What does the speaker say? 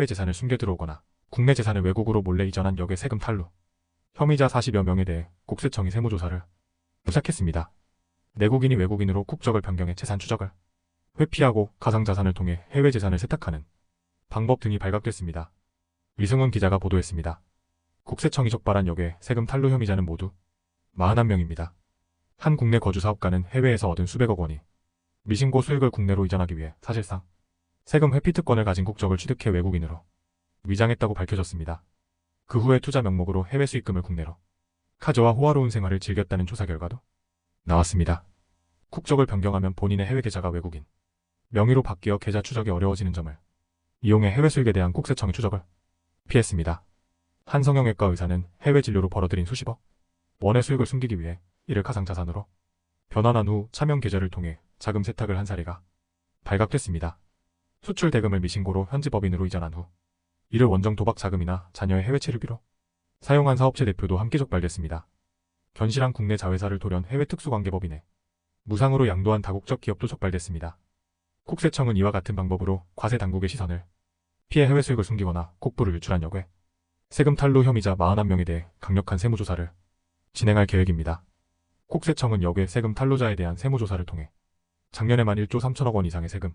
해외 재산을 숨겨 들어오거나 국내 재산을 외국으로 몰래 이전한 역의 세금 탈루, 혐의자 40여 명에 대해 국세청이 세무조사를 시작했습니다. 내국인이 외국인으로 국적을 변경해 재산 추적을 회피하고 가상자산을 통해 해외 재산을 세탁하는 방법 등이 발각됐습니다. 위승훈 기자가 보도했습니다. 국세청이 적발한 역의 세금 탈루 혐의자는 모두 41명입니다. 한 국내 거주 사업가는 해외에서 얻은 수백억 원이 미신고 수익을 국내로 이전하기 위해 사실상 세금 회피 특권을 가진 국적을 취득해 외국인으로 위장했다고 밝혀졌습니다. 그 후에 투자 명목으로 해외 수익금을 국내로 카저와 호화로운 생활을 즐겼다는 조사 결과도 나왔습니다. 국적을 변경하면 본인의 해외 계좌가 외국인 명의로 바뀌어 계좌 추적이 어려워지는 점을 이용해 해외 수익에 대한 국세청의 추적을 피했습니다. 한 성형외과 의사는 해외 진료로 벌어들인 수십억 원의 수익을 숨기기 위해 이를 가상자산으로 변환한 후 차명 계좌를 통해 자금 세탁을 한 사례가 발각됐습니다. 수출 대금을 미신고로 현지 법인으로 이전한 후 이를 원정 도박 자금이나 자녀의 해외 체류비로 사용한 사업체 대표도 함께 적발됐습니다. 견실한 국내 자회사를 돌연 해외 특수관계법인에 무상으로 양도한 다국적 기업도 적발됐습니다. 국세청은 이와 같은 방법으로 과세 당국의 시선을 피해 해외 수익을 숨기거나 국부를 유출한 역에 세금 탈루 혐의자 41명에 대해 강력한 세무조사를 진행할 계획입니다. 국세청은 역의 세금 탈루자에 대한 세무조사를 통해 작년에만 1조 3천억 원 이상의 세금